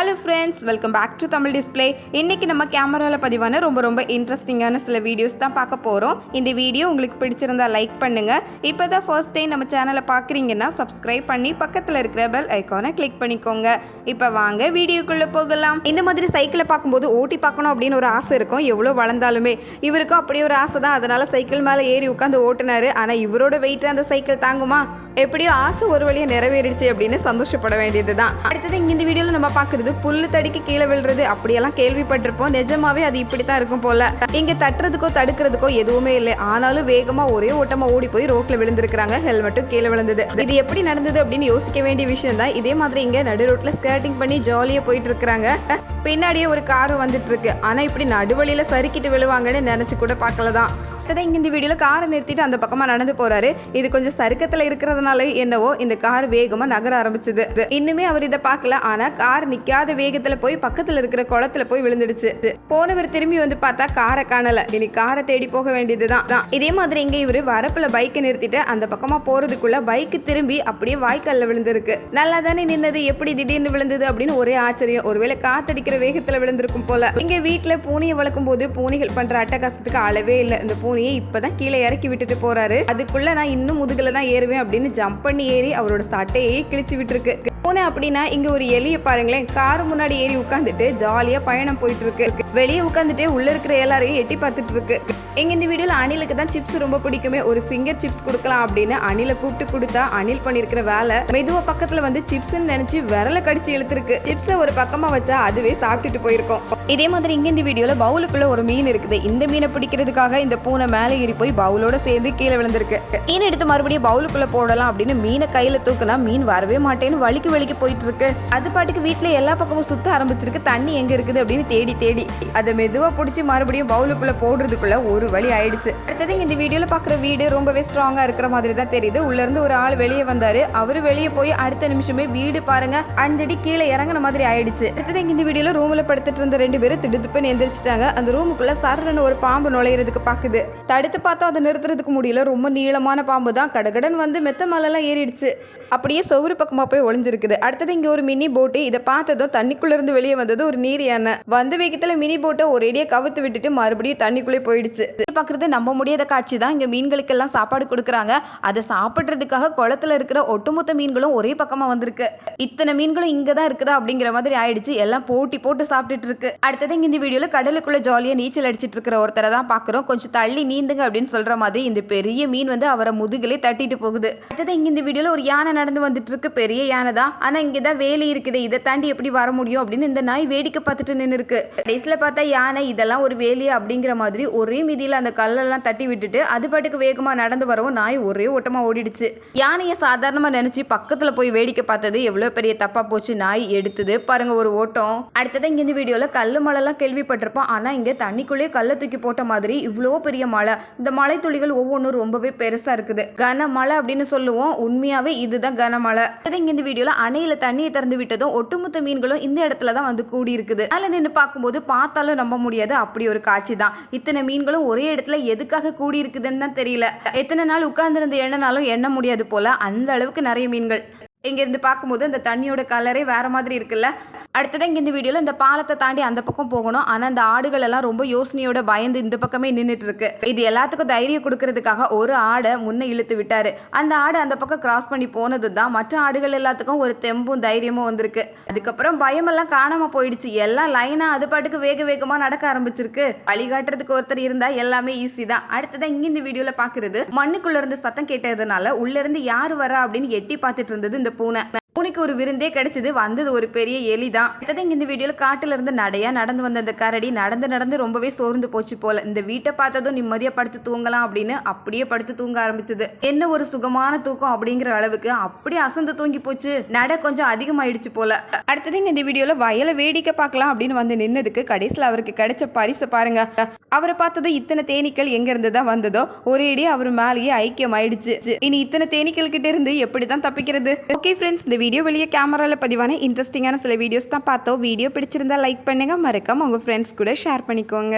Hello friends welcome back to Tamil display இன்றைக்கி நம்ம கேமராவில் பதிவான ரொம்ப ரொம்ப இன்ட்ரெஸ்டிங்கான சில வீடியோஸ் தான் பார்க்க போகிறோம் இந்த வீடியோ உங்களுக்கு பிடிச்சிருந்தா லைக் பண்ணுங்கள் இப்போ தான் ஃபர்ஸ்ட் டைம் நம்ம சேனலை பார்க்குறீங்கன்னா சப்ஸ்கிரைப் பண்ணி பக்கத்தில் இருக்கிற பெல் ஐக்கானை கிளிக் பண்ணிக்கோங்க. இப்போ வாங்க வீடியோக்குள்ளே போகலாம். இந்த மாதிரி சைக்கிளை பார்க்கும்போது ஓட்டி பார்க்கணும் அப்படின்னு ஒரு ஆசை இருக்கும். எவ்வளோ வளர்ந்தாலுமே இவருக்கும் அப்படியே ஒரு ஆசை தான் அதனால் சைக்கிள் மேலே ஏறி உட்காந்து ஓட்டுனார். ஆனால் இவரோட வெயிட் அந்த சைக்கிள் தாங்குமா? எப்படியோ ஆசை ஒரு வழியாக நிறைவேறிடுச்சு அப்படின்னு சந்தோஷப்பட வேண்டியது தான் அடுத்தது இந்த வீடியோவில் நம்ம பார்க்குறது புல்லு தடிக்கு கீழே விழுறது. அப்படியெல்லாம் கேள்விப்பட்டிருப்போம். நிஜமாவே அது இப்படி தான் இருக்கும் போல. இங்க தட்டுறதுக்கோ தடுக்கிறதுக்கோ எதுவுமே இல்லை. ஆனாலும் வேகமா ஒரே ஓட்டமா ஓடி போய் ரோட்ல விழுந்திருக்கிறாங்க. ஹெல்மெட்டும் கீழே விழுந்தது. இது எப்படி நடந்தது அப்படின்னு யோசிக்க வேண்டிய விஷயம் தான் இதே மாதிரி இங்க நடு ரோட்ல ஸ்கேட்டிங் பண்ணி ஜாலியா போயிட்டு இருக்கிறாங்க. பின்னாடியே ஒரு கார் வந்துட்டு இருக்கு. ஆனா இப்படி நடுவழியில சறுக்கிட்டு விழுவாங்கன்னு நினைச்சு கூட பார்க்கல தான் அடுத்தது இங்கே இந்த வீடியோவில் காரை நிறுத்திட்டு அந்த பக்கமாக நடந்து போறாரு. இது கொஞ்சம் சறுக்கத்தில் இருக்கிறதுனால என்னவோ இந்த கார் வேகமாக நகர ஆரம்பிச்சது. இன்னுமே அவர் இதை பார்க்கல. ஆனால் கார் நிற்காத வேகத்தில் போய் பக்கத்தில் இருக்கிற குளத்துல போய் விழுந்துடுச்சு. போனவர் திரும்பி வந்து பார்த்தா காரை காணல. இனி காரை தேடி போக வேண்டியதுதான். தான். இதே மாதிரி இங்கே இவர் வரப்பில் பைக்கை நிறுத்திட்டு அந்த பக்கமாக போறதுக்குள்ள பைக்கு திரும்பி அப்படியே வாய்க்கால்ல விழுந்திருக்கு. நல்லா தானே நின்னது. எப்படி திடீர்னு விழுந்தது அப்படின்னு ஒரே ஆச்சரியம். ஒருவேளை காத்தடிக்கிற வேகத்தில் விழுந்திருக்கும் போல. இங்கே வீட்டில் பூனையை வளர்க்கும் போது பூனைகள் பண்ணுற அட்டகாசத்துக்கு அளவே இல்லை. இந்த பூனையை இப்பதான் கீழே இறக்கி விட்டுட்டு போறாரு. அதுக்குள்ள நான் இன்னும் முதுகுல தான் ஏறுவேன் அப்படின்னு ஜம்ப் பண்ணி ஏறி அவரோட சட்டையே கிழிச்சு விட்டுருக்கு. பூனை அப்படின்னா இங்க ஒரு எலிய பாருங்களேன். கார் முன்னாடி ஏறி உட்காந்துட்டு ஜாலியா பயணம் போயிட்டு இருக்கு வெளியே உட்காந்துட்டே உள்ள இருக்கிற எல்லாரையும் எட்டி பார்த்துட்டு இருக்கு எங்க இந்த வீடியோல அணிலுக்கு தான் சிப்ஸ் ரொம்ப பிடிக்குமே. ஒரு ஃபிங்கர் சிப்ஸ் கொடுக்கலாம் அப்படின்னு அணில கூப்பிட்டு கொடுத்தா அணில் பண்ணிருக்கிற வேலை. மெதுவா பக்கத்துல வந்து சிப்ஸ்ன்னு நினைச்சு விரல கடிச்சு இழுத்துருக்கு. சிப்ஸை ஒரு பக்கமா வச்சா அதுவே சாப்பிட்டுட்டு போயிருக்கோம். இதே மாதிரி இங்க இந்த வீடியோல பவுலுக்குள்ள ஒரு மீன் இருக்குது. இந்த மீனை பிடிக்கிறதுக்காக இந்த பூனை மேலே ஏறி போய் பவுலோட சேர்ந்து கீழே விழுந்திருக்கு. மீன் எடுத்து மறுபடியும் பவுலுக்குள்ள போடலாம் அப்படின்னு மீனை கையில தூக்குனா மீன் வரவே மாட்டேன்னு வலிக்கு வழிக்கு போயிட்டு இருக்கு அது பாட்டுக்கு வீட்டுல எல்லா பக்கமும் சுத்த ஆரம்பிச்சிருக்கு. தண்ணி எங்க இருக்குது அப்படின்னு தேடி தேடி. அதை மெதுவா பிடிச்சி மறுபடியும் பவுலுக்குள்ள போடுறதுக்குள்ள ஒரு வழி ஆயிடுச்சு. அடுத்தது இந்த வீடியோல பாக்குற வீடு ரொம்பவே ஸ்ட்ராங்கா இருக்கிற மாதிரி தான் தெரியுது. உள்ள இருந்து ஒரு ஆள் வெளியே வந்தாரு. அவரு வெளியே போய் அடுத்த நிமிஷமே வீடு பாருங்க. அஞ்சடி கீழே இறங்கின மாதிரி ஆயிடுச்சு. அடுத்தது இந்த வீடியோல ரூம்ல படுத்துட்டு இருந்த ரெண்டு பேரும் திடுத்துப்புன்னு எந்திரிச்சிட்டாங்க. அந்த ரூமுக்குள்ள சரன்னு ஒரு பாம்பு நுழையிறதுக்கு பாக்குது. தடுத்து பார்த்தா அதை நிறுத்துறதுக்கு முடியல. ரொம்ப நீளமான பாம்பு தான். கடகடன் வந்து மெத்த மேலெல்லாம் ஏறிடுச்சு. அப்படியே சொவுரு பக்கமா போய் ஒளிஞ்சிருக்குது. அடுத்தது இங்க ஒரு மினி போட்டு இதை பார்த்ததும் தண்ணிக்குள்ள இருந்து வெளியே வந்தது ஒரு நீர் யானை. வந்த வேகத்துல மினி போட்டை ஒரேடியா கவுத்து விட்டுட்டு மறுபடியும் தண்ணிக்குள்ளே போயிடுச்சு. பார்க்குறது நம்ப முடியாத காட்சி தான். இங்க மீன்களுக்கெல்லாம் சாப்பாடு கொடுக்குறாங்க. அதை சாப்பிட்றதுக்காக குளத்துல இருக்கிற ஒட்டுமொத்த மீன்களும் ஒரே பக்கமா வந்திருக்கு. இத்தனை மீன்களும் இங்க தான் இருக்குதா அப்படிங்கிற மாதிரி ஆயிடுச்சு. எல்லாம் போட்டி போட்டு சாப்பிட்டுட்டு இருக்கு. அடுத்தது இங்க இந்த வீடியோல கடலுக்குள்ள ஜாலியா நீச்சல் அடிச்சிட்டு இருக்கிற ஒருத்தரை தான் பாக்குறோம். கொஞ்சம் தள்ளி நீந்துங்க அப்படின்னு சொல்ற மாதிரி இந்த பெரிய மீன் வந்து அவரை முதுகிலே தட்டிட்டு போகுது. அடுத்தது இங்க இந்த வீடியோல ஒரு யானை நடந்து வந்துட்டு இருக்கு. பெரிய யானை தான் ஆனால் இங்கே தான் வேலி இருக்குது. இதை தாண்டி எப்படி வர முடியும் அப்படின்னு இந்த நாய் வேடிக்கை பார்த்துட்டு நின்று இருக்கு கடைசியில் பார்த்தா யானை இதெல்லாம் ஒரு வேலி அப்படிங்கிற மாதிரி ஒரே மிதியில் அந்த கல்லெல்லாம் தட்டி விட்டுட்டு அது பாட்டுக்கு வேகமாக நடந்து வரவும் நாய் ஒரே ஓட்டமாக ஓடிடுச்சு. யானையை சாதாரணமாக நினச்சி பக்கத்தில் போய் வேடிக்கை பார்த்தது எவ்வளோ பெரிய தப்பாக போச்சு. நாய் எடுத்தது பாருங்க ஒரு ஓட்டம். அடுத்தது இங்கே இந்த கல் கல்லு மழைலாம் கேள்விப்பட்டிருப்போம். ஆனால் இங்கே தண்ணிக்குள்ளேயே கல்லை தூக்கி போட்ட மாதிரி இவ்வளோ பெரிய மழை இந்த மழை துளிகள் ஒவ்வொன்றும் ரொம்பவே பெருசாக இருக்குது. கனமழை அப்படின்னு சொல்லுவோம். உண்மையாகவே இதுதான் கனமழை. இங்கே இந்த வீடியோவில் அணையில தண்ணியை திறந்து விட்டதும் ஒட்டுமொத்த மீன்களும் இந்த இடத்துல தான் வந்து கூடி இருக்குது அதில் நின்று பார்க்கும்போது பார்த்தாலும் நம்ப முடியாது. அப்படி ஒரு காட்சி தான். இத்தனை மீன்களும் ஒரே இடத்துல எதுக்காக கூடி இருக்குதுன்னு தான் தெரியல. எத்தனை நாள் உட்கார்ந்துருந்து எண்ணனாலும் எண்ண முடியாது போல. அந்த அளவுக்கு நிறைய மீன்கள். இங்கேருந்து பார்க்கும்போது அந்த தண்ணியோட கலரே வேற மாதிரி இருக்குல்ல. அடுத்ததான் இங்கே இந்த வீடியோவில் இந்த பாலத்தை தாண்டி அந்த பக்கம் போகணும். ஆனால் அந்த ஆடுகள் எல்லாம் ரொம்ப யோசனையோட பயந்து இந்த பக்கமே நின்றுட்டு இருக்கு இது எல்லாத்துக்கும் தைரியம் கொடுக்கறதுக்காக ஒரு ஆடை முன்னே இழுத்து விட்டாரு. அந்த ஆடு அந்த பக்கம் கிராஸ் பண்ணி போனது தான் மற்ற ஆடுகள் எல்லாத்துக்கும் ஒரு தெம்பும் தைரியமும் வந்திருக்கு. அதுக்கப்புறம் பயமெல்லாம் காணாம போயிடுச்சு. எல்லாம் லைனா அது பாட்டுக்கு வேக வேகமா நடக்க ஆரம்பிச்சிருக்கு. வழிகாட்டுறதுக்கு ஒருத்தர் இருந்தா எல்லாமே ஈஸி தான். அடுத்ததான் இங்க இந்த வீடியோல பாக்குறது மண்ணுக்குள்ள இருந்து சத்தம் கேட்டதுனால உள்ள இருந்து யாரு வரா அப்படின்னு எட்டி பார்த்துட்டு இருந்தது இந்த பூனை. பூனைக்கு ஒரு விருந்தே கிடைச்சது. வந்தது ஒரு பெரிய எலி தான். அடுத்தது இங்கே இந்த வீடியோவில் காட்டிலிருந்து நடையா நடந்து வந்த அந்த கரடி நடந்து நடந்து ரொம்பவே சோர்ந்து போச்சு போல. இந்த வீட்டை பார்த்ததும் நிம்மதியாக படுத்து தூங்கலாம் அப்படின்னு அப்படியே படுத்து தூங்க ஆரம்பிச்சது. என்ன ஒரு சுகமான தூக்கம் அப்படிங்கிற அளவுக்கு அப்படியே அசந்து தூங்கி போச்சு. நட கொஞ்சம் அதிகமாயிடுச்சு போல. அடுத்தது இங்கே இந்த வீடியோவில் வயலை வேடிக்கை பார்க்கலாம் அப்படின்னு வந்து நின்னதுக்கு கடைசியில் அவருக்கு கிடைச்ச பரிசை பாருங்க. அவரை பார்த்ததும் இத்தனை தேனீக்கள் எங்கேருந்து தான் வந்ததோ ஒரேடி அவர் மேலேயே ஐக்கியம் ஆயிடுச்சு இனி இத்தனை தேனீக்கள் கிட்ட இருந்து எப்படி தான் தப்பிக்கிறது? ஓகே ஃப்ரெண்ட்ஸ் இந்த வீடியோ வெளியே கேமராவில் பதிவான இன்ட்ரெஸ்டிங்கான சில வீடியோஸ் தான் பார்த்தோம். வீடியோ பிடிச்சிருந்தா லைக் பண்ணுங்க. மறக்காம உங்க ஃப்ரெண்ட்ஸ் கூட ஷேர் பண்ணிக்கோங்க.